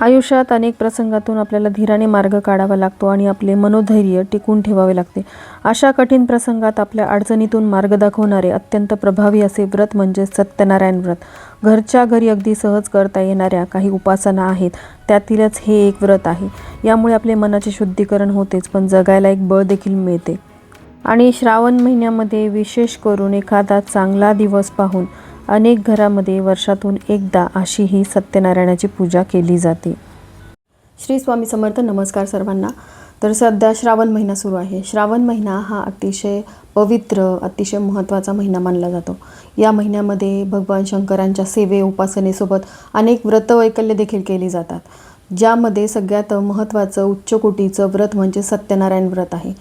आयुष्यात अनेक प्रसंगातून आपल्याला धीराने मार्ग काढावा लागतो आणि आपले मनोधैर्य टिकून ठेवावे लागते. अशा कठीण प्रसंगात आपल्या अडचणीतून मार्ग दाखवणारे अत्यंत प्रभावी असे व्रत म्हणजे सत्यनारायण व्रत. घरच्या घरी अगदी सहज करता येणाऱ्या काही उपासना आहेत त्यातीलच हे एक व्रत आहे. यामुळे आपले मनाचे शुद्धीकरण होतेच पण जगायला एक बळ देखील मिळते. आणि श्रावण महिन्यामध्ये विशेष करून एखादा चांगला दिवस पाहून अनेक घरामध्ये वर्षातून एकदा अशी ही सत्यनारायणाची पूजा केली जाते. श्री स्वामी समर्थ नमस्कार सर्वांना. तर सध्या श्रावण महिना सुरू आहे. श्रावण महिना हा अतिशय पवित्र अतिशय महत्त्वाचा महिना मानला जातो. या महिन्यामध्ये भगवान शंकरांच्या सेवे उपासनेसोबत अनेक व्रतवैकल्य देखील केली जातात ज्यामध्ये सगळ्यात महत्त्वाचं उच्च कोटीचं व्रत म्हणजे सत्यनारायण व्रत आहे.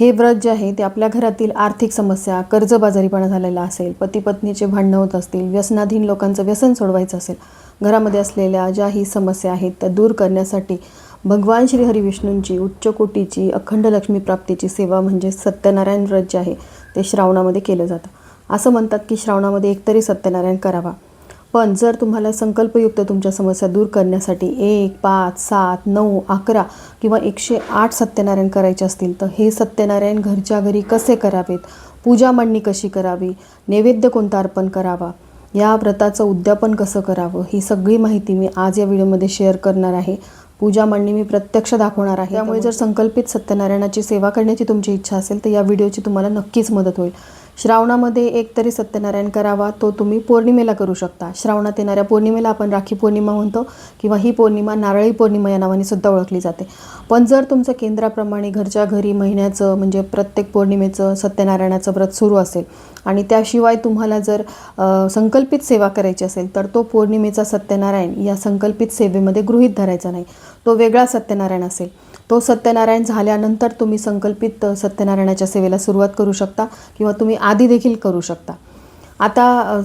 हे व्रत जे आहे ते आपल्या घरातील आर्थिक समस्या कर्जबाजारीपणा झालेला असेल पती पत्नीचे भांडणं होत असतील व्यसनाधीन लोकांचं व्यसन सोडवायचं असेल घरामध्ये असलेल्या ज्याही समस्या आहेत त्या दूर करण्यासाठी भगवान श्री हरिविष्णूंची उच्च कोटीची अखंड लक्ष्मी प्राप्तीची सेवा म्हणजे सत्यनारायण व्रत जे आहे ते श्रावणामध्ये केलं जातं. असं म्हणतात की श्रावणामध्ये एकतरी सत्यनारायण करावा. पण जर तुम्हाला संकल्पयुक्त तुमच्या समस्या दूर करण्यासाठी एक पाच सात नऊ अकरा किंवा एकशे आठ सत्यनारायण करायचे असतील तर हे सत्यनारायण घरच्या घरी कसे करावेत? पूजा मांडणी कशी करावी? नैवेद्य कोणता अर्पण करावा? या व्रताचं उद्यापन कसं करावं? ही सगळी माहिती मी आज या व्हिडिओमध्ये शेअर करणार आहे. पूजा मांडणी मी प्रत्यक्ष दाखवणार आहे. त्यामुळे जर संकल्पित सत्यनारायणाची सेवा करण्याची तुमची इच्छा असेल तर या व्हिडिओची तुम्हाला नक्कीच मदत होईल. श्रावणामध्ये एक तरी सत्यनारायण करावा तो तुम्ही पौर्णिमेला करू शकता. श्रावणात येणाऱ्या पौर्णिमेला आपण राखी पौर्णिमा म्हणतो किंवा ही पौर्णिमा नारळी पौर्णिमा या नावाने सुद्धा ओळखली जाते. पण जर तुमचं केंद्राप्रमाणे घरच्या घरी महिन्याचं म्हणजे प्रत्येक पौर्णिमेचं सत्यनारायणाचं व्रत सुरू असेल आणि त्याशिवाय तुम्हाला जर संकल्पित सेवा करायची असेल तर तो पौर्णिमेचा सत्यनारायण या संकल्पित सेवेमध्ये गृहीत धरायचा नाही. तो वेगळा सत्यनारायण असेल. तो सत्यनारायण झाल्यानंतर तुम्ही संकल्पित सत्यनारायणाच्या सेवेला सुरुवात करू शकता किंवा तुम्ही आधी देखील करू शकता. आता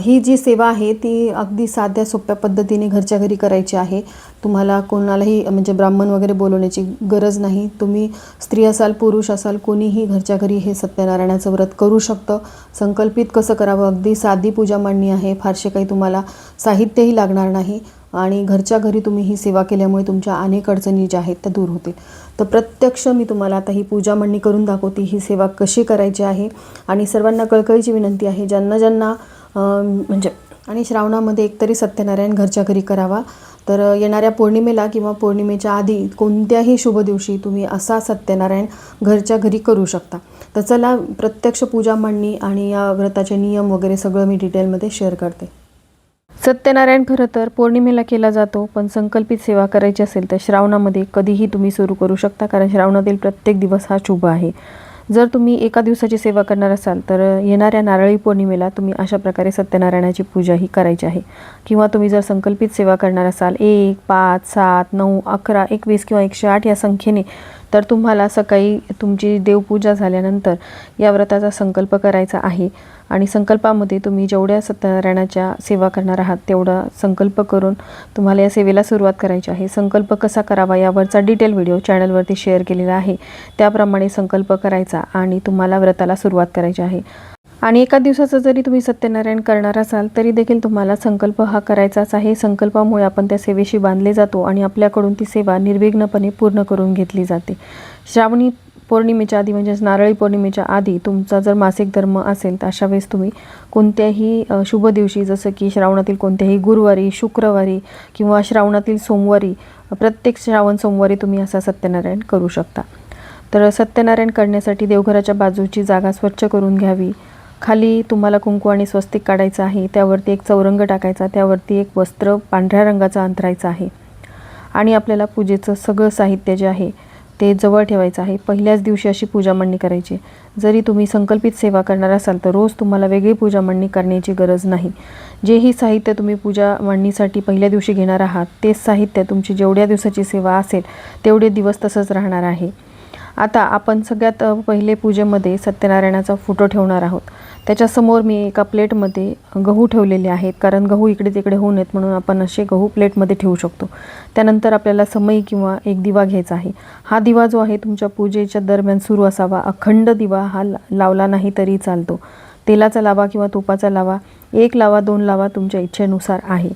ही जी सेवा आहे ती अगदी साध्या सोप्या पद्धतीने घरच्या घरी करायची आहे. तुम्हाला कोणालाही म्हणजे ब्राह्मण वगैरे बोलवण्याची गरज नाही. तुम्ही स्त्री असाल पुरुष असाल कोणीही घरच्या घरी हे सत्यनारायणाचं व्रत करू शकतं. संकल्पित कसं करावं? अगदी साधी पूजा मांडणी आहे. फारसे काही तुम्हाला साहित्यही लागणार नाही. आणि घरच्या घरी तुम्ही ही सेवा केल्यामुळे तुमच्या अनेक अडचणी ज्या आहेत त्या दूर होतील. तर प्रत्यक्ष मी तुम्हाला आता ही पूजा मांडणी करून दाखवते. ही सेवा कशी करायची आहे? आणि सर्वांना कळकळीची विनंती आहे ज्यांना ज्यांना म्हणजे आणि श्रावणामध्ये एकतरी सत्यनारायण घरच्या घरी करावा. तर येणाऱ्या पौर्णिमेला किंवा पौर्णिमेच्या आधी कोणत्याही शुभ दिवशी तुम्ही असा सत्यनारायण घरच्या घरी करू शकता. तर चला प्रत्यक्ष पूजा मांडणी आणि या व्रताचे नियम वगैरे सगळं मी डिटेलमध्ये शेअर करते. सत्यनारायण खरं तर पौर्णिमेला केला जातो पण संकल्पित सेवा करायची असेल तर श्रावणामध्ये कधीही तुम्ही सुरू करू शकता कारण श्रावणातील प्रत्येक दिवस हा शुभ आहे. जर तुम्ही एका दिवसाची सेवा करणार असाल तर येणाऱ्या नारळी पौर्णिमेला तुम्ही अशा प्रकारे सत्यनारायणाची पूजा ही करायची आहे. किंवा तुम्ही जर संकल्पित सेवा करणार असाल एक पाच सात नऊ अकरा एकवीस किंवा एकशे आठ या संख्येने तर तुम्हाला सकाळी तुमची देवपूजा झाल्यानंतर या व्रताचा संकल्प करायचा आहे. आणि संकल्पामध्ये तुम्ही जेवढ्या सत्यनारायणाच्या सेवा करणार आहात तेवढा संकल्प करून तुम्हाला या सेवेला सुरुवात करायची आहे. संकल्प कसा करावा यावरचा डिटेल व्हिडिओ चॅनलवरती शेअर केलेला आहे. त्याप्रमाणे संकल्प करायचा आणि तुम्हाला व्रताला सुरुवात करायची आहे. आणि एका दिवसाचं जरी तुम्ही सत्यनारायण करणार असाल तरी देखील तुम्हाला संकल्प हा करायचाच आहे. संकल्पामुळे आपण त्या सेवेशी बांधले जातो आणि आपल्याकडून ती सेवा निर्विघ्नपणे पूर्ण करून घेतली जाते. श्रावणी पौर्णिमेच्या आधी म्हणजेच नारळी पौर्णिमेच्या आधी तुमचा जर मासिक धर्म असेल तर अशा वेळेस तुम्ही कोणत्याही शुभ दिवशी जसं की श्रावणातील कोणत्याही गुरुवारी शुक्रवारी किंवा श्रावणातील सोमवारी प्रत्येक श्रावण सोमवारी तुम्ही असा सत्यनारायण करू शकता. तर सत्यनारायण करण्यासाठी देवघराच्या बाजूची जागा स्वच्छ करून घ्यावी. खाली तुम्हाला कुंकू आणि स्वस्तिक काढायचं आहे त्यावरती एक चौरंग टाकायचा त्यावरती एक वस्त्र पांढऱ्या रंगाचं अंतरायचं आहे. आणि आपल्याला पूजेचं सगळं साहित्य जे आहे ते जवळ ठेवायचं आहे. पहिल्याच दिवशी अशी पूजा मांडणी करायची. जरी तुम्ही संकल्पित सेवा करणार असाल तर रोज तुम्हाला वेगळी पूजा मांडणी करण्याची गरज नाही. जेही साहित्य तुम्ही पूजा मांडणीसाठी पहिल्या दिवशी घेणार आहात तेच साहित्य तुमची जेवढ्या दिवसाची सेवा असेल तेवढे दिवस तसंच राहणार आहे. आता आपण सगळ्यात पहिले पूजेमध्ये सत्यनारायणाचा फोटो ठेवणार आहोत. त्याच्यासमोर मी एका प्लेटमध्ये गहू ठेवलेले आहेत कारण गहू इकडे तिकडे होऊ नयेत म्हणून आपण असे गहू प्लेटमध्ये ठेवू शकतो. त्यानंतर आपल्याला समई किंवा एक दिवा घ्यायचा आहे. हा दिवा जो आहे तुमच्या पूजेच्या दरम्यान सुरू असावा. अखंड दिवा हा ला- लावला नाही तरी चालतो. तेलाचा लावा किंवा तुपाचा लावा एक लावा दोन लावा तुमच्या इच्छेनुसार आहे.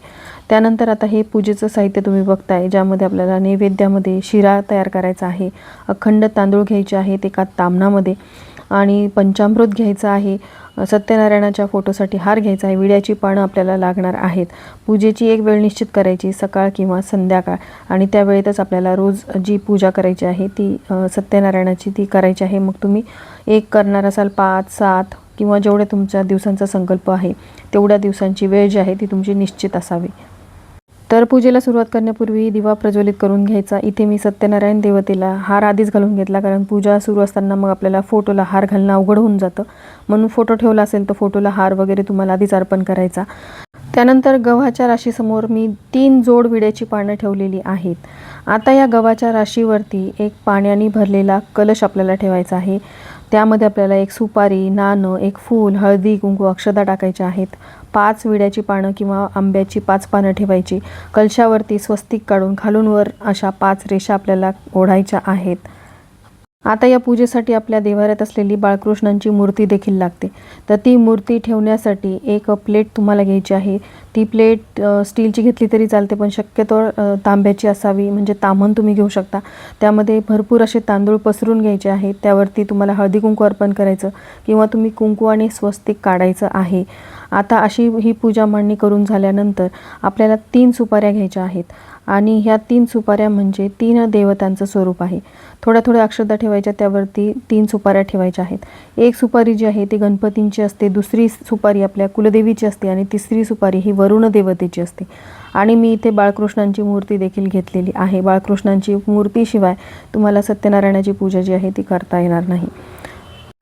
त्यानंतर आता हे पूजेचं साहित्य तुम्ही बघताय ज्यामध्ये आपल्याला नैवेद्यामध्ये शिरा तयार करायचा आहे अखंड तांदूळ घ्यायचे आहेत एका तामणामध्ये आणि पंचामृत घ्यायचं आहे सत्यनारायणाच्या फोटोसाठी हार घ्यायचा आहे विड्याची पानं आपल्याला लागणार आहेत. पूजेची एक वेळ निश्चित करायची सकाळ किंवा संध्याकाळ आणि त्यावेळेतच आपल्याला रोज जी पूजा करायची आहे ती सत्यनारायणाची ती करायची आहे. मग तुम्ही एक करणार असाल पाच सात किंवा जेवढ्या तुमच्या दिवसांचा संकल्प आहे तेवढ्या दिवसांची वेळ जी आहे ती तुमची निश्चित असावी. तर पूजेला सुरुवात करण्यापूर्वी दिवा प्रज्वलित करून घ्यायचा. इथे मी सत्यनारायण देवतेला हार आधीच घालून घेतला कारण पूजा सुरू असताना मग आपल्याला फोटोला हार घालणं अवघड होऊन जातं. म्हणून फोटो ठेवला असेल तर फोटोला हार वगैरे तुम्हाला आधीच अर्पण करायचा. त्यानंतर गव्हाच्या राशीसमोर मी तीन जोड विड्याची पानं ठेवलेली आहेत. आता या गव्हाच्या राशीवरती एक पाण्याने भरलेला कलश आपल्याला ठेवायचा आहे. त्यामध्ये आपल्याला एक सुपारी नाणं एक फूल हळदी कुंकू अक्षदा टाकायच्या आहेत. पाच विड्याची पानं किंवा आंब्याची पाच पानं ठेवायची. कलशावरती स्वस्तिक काढून खालून वर अशा पाच रेषा आपल्याला ओढायच्या आहेत. आता या पूजेसाठी आपल्या देवाऱ्यात असलेली बाळकृष्णांची मूर्ती देखील लागते. तर ती मूर्ती ठेवण्यासाठी एक प्लेट तुम्हाला घ्यायची आहे. ती प्लेट स्टीलची घेतली तरी चालते पण शक्यतो तांब्याची असावी म्हणजे तामण तुम्ही घेऊ शकता. त्यामध्ये भरपूर असे तांदूळ पसरून घ्यायचे आहेत. त्यावरती तुम्हाला हळदी कुंकू अर्पण करायचं किंवा तुम्ही कुंकू आणि स्वस्तिक काढायचं आहे. आता अशी ही पूजा मांडणी करून झाल्यानंतर आपल्याला तीन सुपाऱ्या घ्यायच्या आहेत. आणि ह्या तीन सुपाऱ्या म्हणजे तीन देवतांचं स्वरूप आहे. थोड्या थोड्या अक्षता ठेवायच्या त्यावरती तीन सुपाऱ्या ठेवायच्या आहेत. एक सुपारी जी आहे ती गणपतींची असते. दुसरी सुपारी आपल्या कुलदेवीची असते आणि तिसरी सुपारी ही वरुण देवतेची असते. आणि मी इथे बाळकृष्णांची मूर्ती देखील घेतलेली आहे. बाळकृष्णांची मूर्तीशिवाय तुम्हाला सत्यनारायणाची पूजा जी आहे ती करता येणार नाही.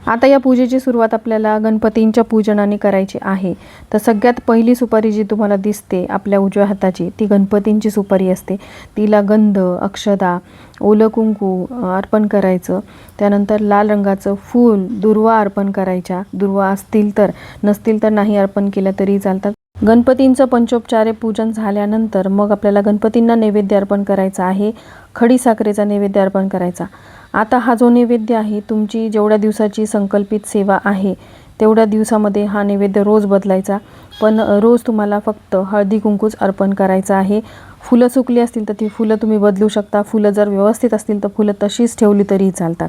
आता या पूजेची सुरुवात आपल्याला गणपतींच्या पूजनाने करायची आहे. तर सगळ्यात पहिली सुपारी जी तुम्हाला दिसते आपल्या उजव्या हाताची ती गणपतींची सुपारी असते. तिला गंध अक्षदा ओलं कुंकू अर्पण करायचं. त्यानंतर लाल रंगाचं फूल दुर्वा अर्पण करायच्या. दुर्वा असतील तर नसतील तर नाही अर्पण केल्या तरी चालतात गणपतींचं पंचोपचारे पूजन झाल्यानंतर मग आपल्याला गणपतींना नैवेद्य अर्पण करायचा आहे. खडी साखरेचा नैवेद्य अर्पण करायचा. आता हा जो नैवेद्य आहे तुमची जेवढ्या दिवसाची संकल्पित सेवा आहे तेवढ्या दिवसामध्ये हा नैवेद्य रोज बदलायचा. पण रोज तुम्हाला फक्त हळदी कुंकूच अर्पण करायचं आहे. फुलं सुकली असतील तर ती फुलं तुम्ही बदलू शकता. फुलं जर व्यवस्थित असतील तर फुलं तशीच ठेवली तरी चालतात.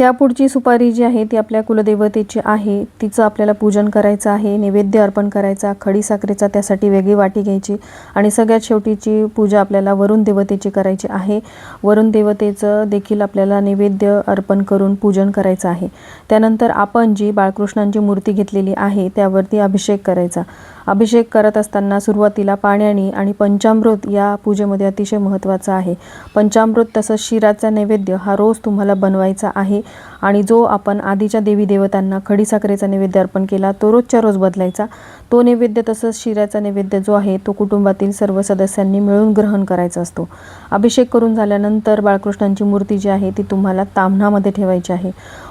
त्यापुढची सुपारी जी आहे ती आपल्या कुलदेवतेची आहे. तिचं आपल्याला पूजन करायचं आहे नैवेद्य अर्पण करायचा खडी साखरेचा त्यासाठी वेगळी वाटी घ्यायची आणि सगळ्यात शेवटीची पूजा आपल्याला वरुण देवतेची करायची आहे. वरुण देवतेचं देखील आपल्याला नैवेद्य अर्पण करून पूजन करायचं आहे. त्यानंतर आपण जी बाळकृष्णांची मूर्ती घेतलेली आहे त्यावरती अभिषेक करायचा. अभिषेक करत असताना सुरुवातीला पाण्याने आणि पंचामृत या पूजेमध्ये अतिशय महत्त्वाचं आहे. पंचामृत तसंच शिराचा नैवेद्य हा रोज तुम्हाला बनवायचा आहे आणि जो आपण आधीच्या देवी देवतांना खडीसाखरेचा नैवेद्य अर्पण केला तो रोजच्या रोज बदलायचा. तो नैवेद्य तसंच शिऱ्याचा नैवेद्य जो आहे तो कुटुंबातील सर्व सदस्यांनी मिळून ग्रहण करायचा असतो. अभिषेक करून झाल्यानंतर बाळकृष्णांची मूर्ती जी आहे ती तुम्हाला ताम्हणामध्ये ठेवायची आहे.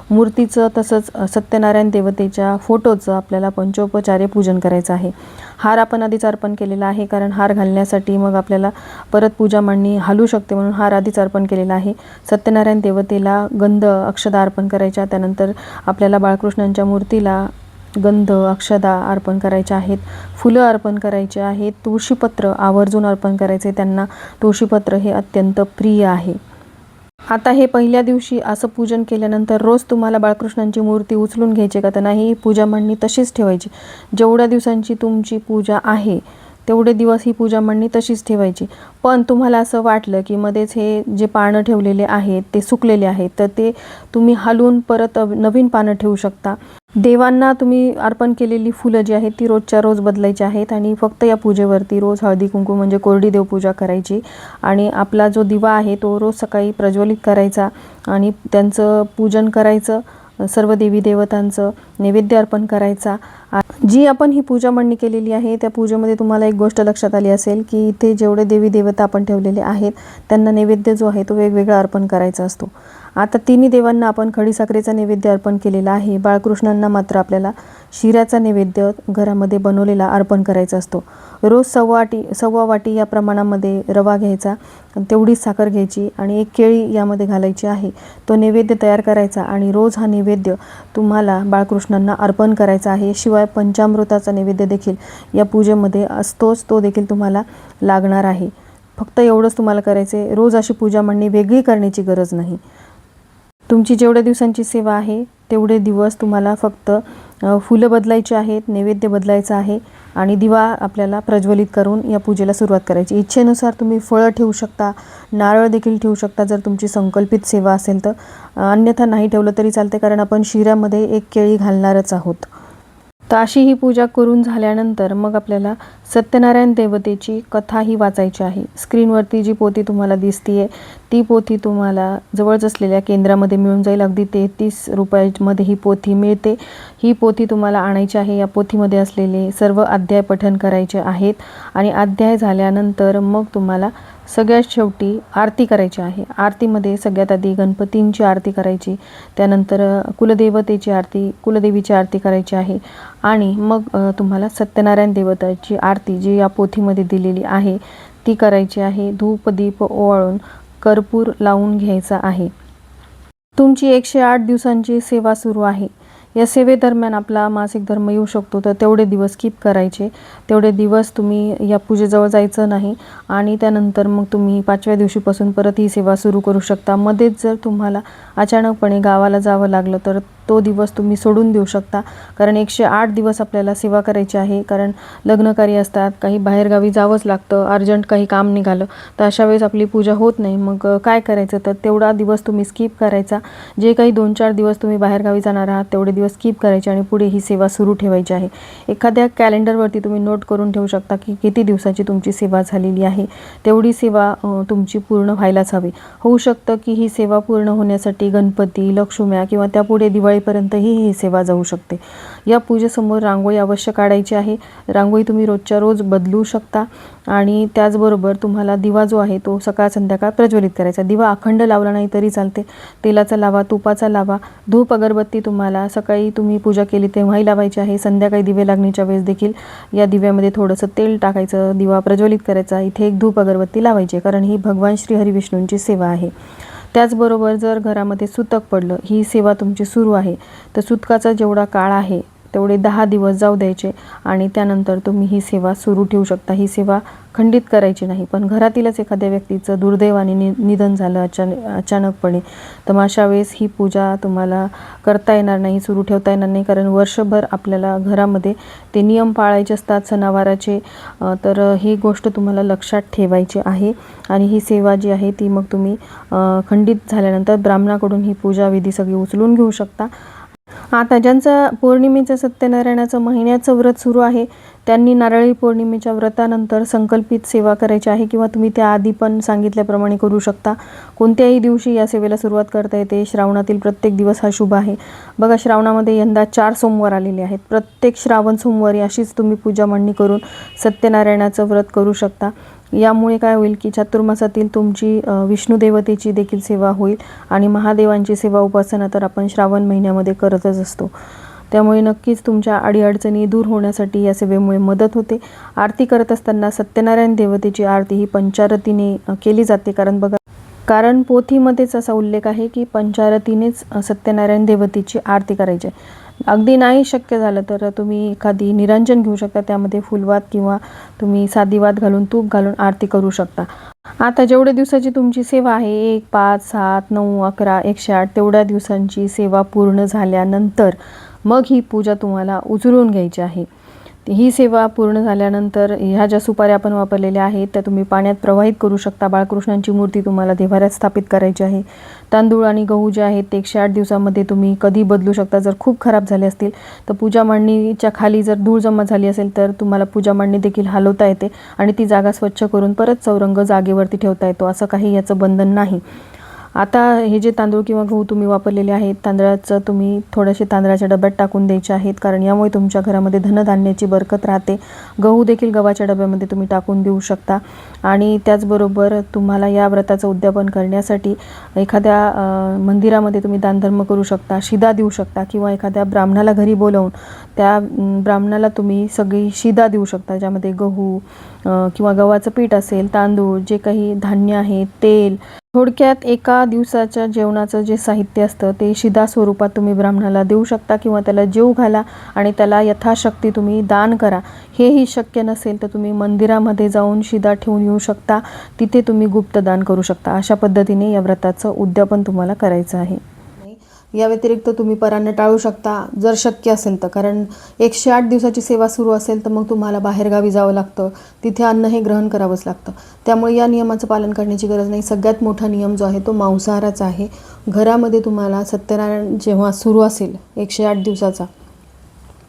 मूर्तीचं तसंच सत्यनारायण देवतेच्या फोटोचं आपल्याला पंचोपचारे पूजन करायचं आहे. हार आपण आधीच अर्पण केलेला आहे कारण हार घालण्यासाठी मग आपल्याला परत पूजा मांडणी हलू शकते म्हणून हार आधीच अर्पण केलेला आहे. सत्यनारायण देवतेला गंध अक्षदा अर्पण करायच्या त्यानंतर आपल्याला बाळकृष्णांच्या मूर्तीला गंध अक्षदा अर्पण करायच्या आहेत. फुलं अर्पण करायचे आहेत. तुळशीपत्र आवर्जून अर्पण करायचे. त्यांना तुळशीपत्र हे अत्यंत प्रिय आहे. आता हे पहिल्या दिवशी असं पूजन केल्यानंतर रोज तुम्हाला बाळकृष्णांची मूर्ती उचलून घ्यायची का? तर नाही पूजा मांडणी तशीच ठेवायची. जेवढ्या दिवसांची तुमची पूजा आहे तेवढे दिवस ही पूजा मांडणी तशीच ठेवायची. पण तुम्हाला असं वाटलं की मध्येच हे जे पानं ठेवलेले आहेत ते सुकलेले आहेत तर ते तुम्ही हलवून परत नवीन पानं ठेवू शकता. देवांना तुम्ही अर्पण केलेली फुलं जी आहेत ती रोजच्या रोज बदलायची आहेत आणि फक्त या पूजेवरती रोज हळदी कुंकू म्हणजे कोरडी देवपूजा करायची. आणि आपला जो दिवा आहे तो रोज सकाळी प्रज्वलित करायचा आणि त्यांचं पूजन करायचं सर्व देवी देवतांचं नैवेद्य अर्पण करायचा. जी आपण ही पूजा मांडणी केलेली आहे त्या पूजेमध्ये तुम्हाला एक गोष्ट लक्षात आली असेल की इथे जेवढे देवी देवता आपण ठेवलेले आहेत त्यांना नैवेद्य जो आहे तो वेगवेगळा अर्पण करायचा असतो. आता तिन्ही देवांना आपण खडीसाखरेचा नैवेद्य अर्पण केलेला आहे. बाळकृष्णांना मात्र आपल्याला शिऱ्याचा नैवेद्य घरामध्ये बनवलेला अर्पण करायचा असतो. रोज सव्वा वाटी सव्वा वाटी या प्रमाणामध्ये रवा घ्यायचा तेवढीच साखर घ्यायची आणि एक केळी यामध्ये घालायची आहे. तो नैवेद्य तयार करायचा आणि रोज हा नैवेद्य तुम्हाला बाळकृष्णांना अर्पण करायचा आहे. शिवाय पंचामृताचा नैवेद्य देखील या पूजेमध्ये असतोच तो देखील तुम्हाला लागणार आहे. फक्त एवढंच तुम्हाला करायचं आहे रोज अशी पूजा म्हणणे वेगळी करण्याची गरज नाही. तुमची जेवढ्या दिवसांची सेवा आहे तेवढे दिवस तुम्हाला फक्त फुलं बदलायची आहेत नैवेद्य बदलायचं आहे आणि दिवा आपल्याला प्रज्वलित करून या पूजेला सुरुवात करायची. इच्छेनुसार तुम्ही फळं ठेवू शकता नारळ देखील ठेवू शकता जर तुमची संकल्पित सेवा असेल तर. अन्यथा नाही ठेवलं तरी चालते कारण आपण शिऱ्यामध्ये एक केळी घालणारच आहोत. तर अशी ही पूजा करून झाल्यानंतर मग आपल्याला सत्यनारायण देवतेची कथा ही वाचायची आहे. स्क्रीनवरती जी पोथी तुम्हाला दिसतीये ती पोथी तुम्हाला जवळच असलेल्या केंद्रामध्ये मिळून जाईल. अगदी तेहतीस रुपयामध्ये ही पोथी मिळते. ही पोथी तुम्हाला आणायची आहे. या पोथीमध्ये असलेले सर्व अध्याय पठन करायचे आहेत. आणि अध्याय झाल्यानंतर मग तुम्हाला सगळ्यात शेवटी आरती करायची आहे. आरतीमध्ये सगळ्यात आधी गणपतींची आरती करायची त्यानंतर कुलदेवतेची आरती कुलदेवीची आरती करायची आहे आणि मग तुम्हाला सत्यनारायण देवताची आरती जी या पोथीमध्ये दिलेली आहे ती करायची आहे. धूप दीप ओवाळून कर्पूर लावून घ्यायचा आहे. तुमची एकशे आठ दिवसांची सेवा सुरू आहे. या सेवेदरम्यान आपला मासिक धर्म येऊ शकतो तर तेवढे दिवस स्किप करायचे. तेवढे दिवस तुम्ही या पूजेजवळ जायचं नाही आणि त्यानंतर मग तुम्ही पाचव्या दिवशीपासून परत ही सेवा सुरू करू शकता. मध्येच जर तुम्हाला अचानकपणे गावाला जावं लागलं तर तो दिवस तुम्ही सोडून देऊ शकता. कारण एकशे आठ दिवस आपल्याला सेवा करायची आहे. कारण लग्नकार्य असतात काही बाहेरगावी जावंच लागतं अर्जंट काही काम निघालं तर अशा वेळेस आपली पूजा होत नाही. मग काय करायचं? तर तेवढा दिवस तुम्ही स्किप करायचा. जे काही दोन चार दिवस तुम्ही बाहेरगावी जाणार आहात तेवढे दिवस स्किप करायचे आणि पुढे ही सेवा सुरू ठेवायची आहे. एखाद्या कॅलेंडरवरती तुम्ही नोट करून ठेवू शकता की किती दिवसाची तुमची सेवा झालेली आहे. तेवढी सेवा तुमची पूर्ण व्हायलाच हवी. होऊ शकतं की ही सेवा पूर्ण होण्यासाठी गणपती लक्ष्म्या किंवा त्यापुढे दिवाळीपर्यंतही ही सेवा जाऊ शकते. या पूजेसमोर रांगोळी अवश्य काढायची आहे. रांगोळी तुम्ही रोजच्या रोज बदलू शकता आणि त्याचबरोबर तुम्हाला दिवा जो आहे तो सकाळ संध्याकाळ प्रज्वलित करायचा. दिवा अखंड लावला नाही तरी चालते. तेलाचा लावा तुपाचा लावा धूप अगरबत्ती तुम्हाला सकाळी तुम्ही पूजा केली तेव्हाही लावायची आहे. संध्याकाळी दिवे लागण्याच्या वेळेस देखील या दिव्यामध्ये थोडंसं तेल टाकायचं दिवा प्रज्वलित करायचा. इथे एक धूप अगरबत्ती लावायची कारण ही भगवान श्री हरिविष्णूंची सेवा आहे. त्याचबरोबर जर घरामध्ये सुतक पडलं ही सेवा तुमची सुरू आहे. तर सुतकाचा जेवढा काळ आहे तेवढे दहा दिवस जाऊ द्यायचे आणि त्यानंतर तुम्ही ही सेवा सुरू ठेवू शकता. ही सेवा खंडित करायची नाही. पण घरातीलच एखाद्या व्यक्तीचं दुर्दैवाने नि निधन झालं अचान अचानकपणे तर मग अशा वेळेस ही पूजा तुम्हाला करता येणार नाही सुरू ठेवता येणार नाही. कारण वर्षभर आपल्याला घरामध्ये ते नियम पाळायचे असतात सणावाराचे. तर ही गोष्ट तुम्हाला लक्षात ठेवायची आहे. आणि ही सेवा जी आहे ती मग तुम्ही खंडित झाल्यानंतर ब्राह्मणाकडून ही पूजा विधी सगळी उचलून घेऊ शकता. आता ज्यांचं पौर्णिमेचं सत्यनारायणाचं महिन्याचं व्रत सुरू आहे. त्यांनी नारळी पौर्णिमेच्या व्रतानंतर संकल्पित सेवा करायची आहे किंवा तुम्ही त्याआधी पण सांगितल्याप्रमाणे करू शकता. कोणत्याही दिवशी या सेवेला सुरुवात करता येते. श्रावणातील प्रत्येक दिवस हा शुभ आहे. बघा श्रावणामध्ये यंदा चार सोमवार आलेले आहेत. प्रत्येक श्रावण सोमवारी अशीच तुम्ही पूजा मांडणी करून सत्यनारायणाचं व्रत करू शकता. यामुळे काय होईल की चातुर्मासातील तुमची विष्णू देवतेची देखील सेवा होईल आणि महादेवांची सेवा उपासना तर आपण श्रावण महिन्यामध्ये करतच असतो. त्यामुळे नक्कीच तुमच्या अडीअडचणी दूर होण्यासाठी या सेवेमुळे मदत होते. आरती करत असताना सत्यनारायण देवतेची आरती ही पंचारतीने केली जाते. कारण बघा कारण पोथीमध्येच असा उल्लेख आहे की पंचारतीनेच सत्यनारायण देवतेची आरती करायची आहे. अगदी नाही शक्य झालं तर तुम्ही एखादी निरंजन घेऊ शकता त्यामध्ये फुलवात किंवा तुम्ही साधीवात घालून तूप घालून आरती करू शकता. आता जेवढ्या दिवसाची तुमची सेवा आहे एक पाच सात नऊ अकरा एकशे आठ तेवढ्या दिवसांची सेवा पूर्ण झाल्यानंतर मग ही पूजा तुम्हाला उचलून घ्यायची आहे. ही सेवा पूर्ण झाल्यानंतर ह्या ज्या सुपाऱ्या आपण वापरलेल्या आहेत त्या तुम्ही पाण्यात प्रवाहित करू शकता. बाळकृष्णांची मूर्ती तुम्हाला देवाऱ्यात स्थापित करायची आहे. तांदूळ आणि गहू जे आहेत ते एकशे आठ दिवसामध्ये तुम्ही कधी बदलू शकता. जर खूप खराब झाले असतील तर पूजा मांडणीच्या खाली जर धूळ जमा झाली असेल तर तुम्हाला पूजा मांडणी देखील हलवता येते आणि ती जागा स्वच्छ करून परत चौरंग जागेवरती ठेवता येतो. असं काही याचं बंधन नाही. आता हे जे तांदूळ किंवा गहू तुम्ही वापरलेले आहेत तांदळाचं तुम्ही थोडेसे तांदळाच्या डब्यात टाकून द्यायचे आहेत कारण यामुळे तुमच्या घरामध्ये धनधान्याची बरकत राहते. गहू देखील गव्हाच्या डब्यामध्ये तुम्ही टाकून देऊ शकता. आणि त्याचबरोबर तुम्हाला या व्रताचं उद्यापन करण्यासाठी एखाद्या मंदिरामध्ये तुम्ही दानधर्म करू शकता शिदा देऊ शकता किंवा एखाद्या ब्राह्मणाला घरी बोलावून त्या ब्राह्मणाला तुम्ही सगळी शिदा देऊ शकता ज्यामध्ये गहू किंवा गव्हाचं पीठ असेल तांदूळ जे काही धान्य आहे तेल. थोडक्यात एका दिवसाच्या जेवणाचं जे साहित्य असतं ते शिदा स्वरूपात तुम्ही ब्राह्मणाला देऊ शकता किंवा त्याला जेव घाला आणि त्याला यथाशक्ती तुम्ही दान करा. हेही शक्य नसेल तर तुम्ही मंदिरामध्ये जाऊन शिदा ठेवून येऊ शकता. तिथे तुम्ही गुप्त दान करू शकता. अशा पद्धतीने या व्रताचं उद्यापन तुम्हाला करायचं आहे. या व्यतिरिक्त तुम्ही परांना टाळू शकता जर शक्य असेल तर. कारण एकशे आठ दिवसाची सेवा सुरू असेल तर मग तुम्हाला बाहेरगावी जावं लागतं. तिथे अन्न हे ग्रहण करावंच लागतं. त्यामुळे या नियमाचं पालन करण्याची गरज नाही. सगळ्यात मोठा नियम जो आहे तो मांसाहाराचा आहे. घरामध्ये तुम्हाला सत्यनारायण जेव्हा सुरू असेल एकशे आठ दिवसाचा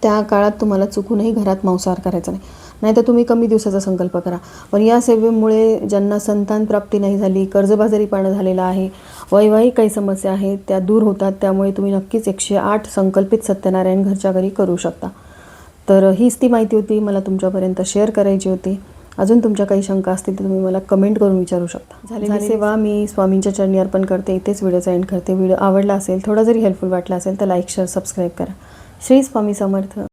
त्या काळात तुम्हाला चुकूनही घरात मांसाहार करायचा नाही. नाहीतर तुम्ही कमी दिवसाचा संकल्प करा. पण या सेवेमुळे ज्यांना संतान प्राप्ती नाही झाली कर्जबाजारीपणा झालेला आहे वैवाहिक काही समस्या आहेत त्या दूर होतात. त्यामुळे तुम्ही नक्कीच एकशे आठ संकल्पित सत्यनारायण घरच्या घरी करू शकता. तर हीच ती माहिती होती. मला तुमच्यापर्यंत शेअर करायची होती. अजून तुमच्या काही शंका असतील तर तुम्ही मला कमेंट करून विचारू शकता. झालेली सेवा. मी स्वामींच्या चरणी अर्पण करते. इथेच व्हिडिओचा एंड करते. व्हिडिओ आवडला असेल थोडा जरी हेल्पफुल वाटला असेल तर लाईक शेअर सबस्क्राईब करा. श्री स्वामी समर्थ.